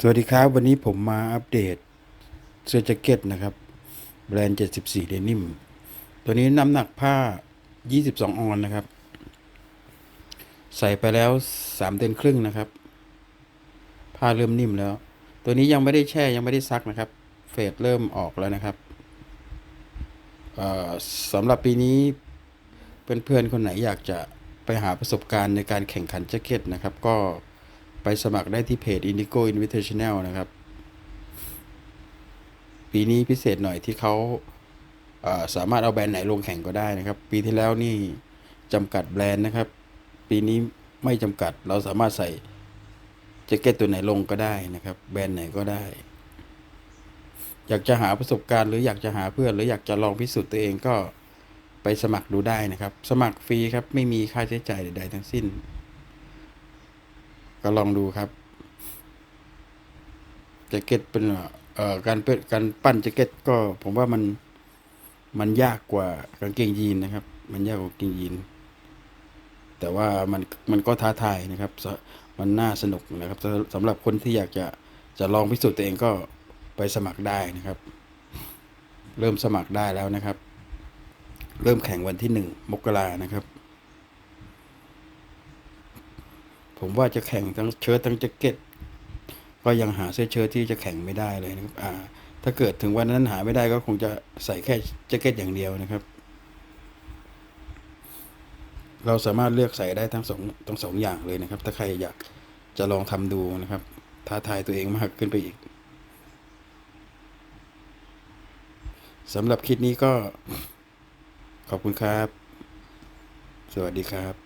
สวัสดีครับวันนี้ผมมาอัปเดตเสื้อแจ็คเก็ตนะครับ แบรนด์ 74 เดนิม ตัวนี้น้ำหนักผ้า 22 ออนนะครับ ใส่ไปแล้ว 3 เดือนครึ่งนะครับ ผ้าเริ่มนิ่มแล้ว ตัวนี้ยังไม่ได้แช่ยังไม่ได้ซักนะครับ เฟดเริ่มออกแล้วนะครับสำหรับปีนี้เพื่อนๆคนไหนอยากจะไปหาประสบการณ์ในการแข่งขันแจ็คเก็ตนะครับ ก็ ไปสมัครได้ที่เพจ Indigo Invitational นะครับ ปีนี้พิเศษหน่อยที่เขาเอ่อสามารถเอาแบรนด์ไหนลงแข่งก็ได้นะครับ ปีที่แล้วนี่จำกัดแบรนด์นะครับ ปีนี้ไม่จำกัดเราสามารถใส่แจ็คเก็ตตัวไหนลงก็ได้นะครับ แบรนด์ไหนก็ได้ อยากจะหาประสบการณ์หรืออยากจะหาเพื่อน หรืออยากจะลองพิสูจน์ตัวเองก็ไปสมัครดูได้นะครับ สมัครฟรีครับไม่มีค่าใช้จ่ายใดๆทั้งสิ้น ก็ลองดูครับแจ็คเก็ตเป็นเอ่อการเป็นการปั้นแจ็คเก็ตก็ผมว่ามันมันยากกว่ากางเกงยีนนะครับ มันยากกว่ากางเกงยีน แต่ว่ามันมันก็ท้าทายนะครับ มันน่าสนุกนะครับสำสำหรับคนที่อยากจะจะลองพิสูจน์ตัวเองก็ไปสมัครได้นะครับ เริ่มสมัครได้แล้วนะครับ เริ่มแข่งวันที่หนึ่งมกรานะครับ ผมว่าจะแข่งทั้งเชิ้ตทั้งแจ็คเก็ตก็ยังหาเสื้อเชิ้ตที่จะแข่งไม่ได้เลยนะครับอ่าถ้าเกิดถึงวันนั้นหาไม่ได้ก็คงจะใส่แค่แจ็คเก็ตอย่างเดียวนะครับ เราสามารถเลือกใส่ได้ทั้งสองทั้งสองอย่างเลยนะครับ ถ้าใครอยากจะลองทำดูนะครับ ท้าทายตัวเองมากขึ้นไปอีกสำหรับคลิปนี้ก็ขอบคุณครับ สวัสดีครับ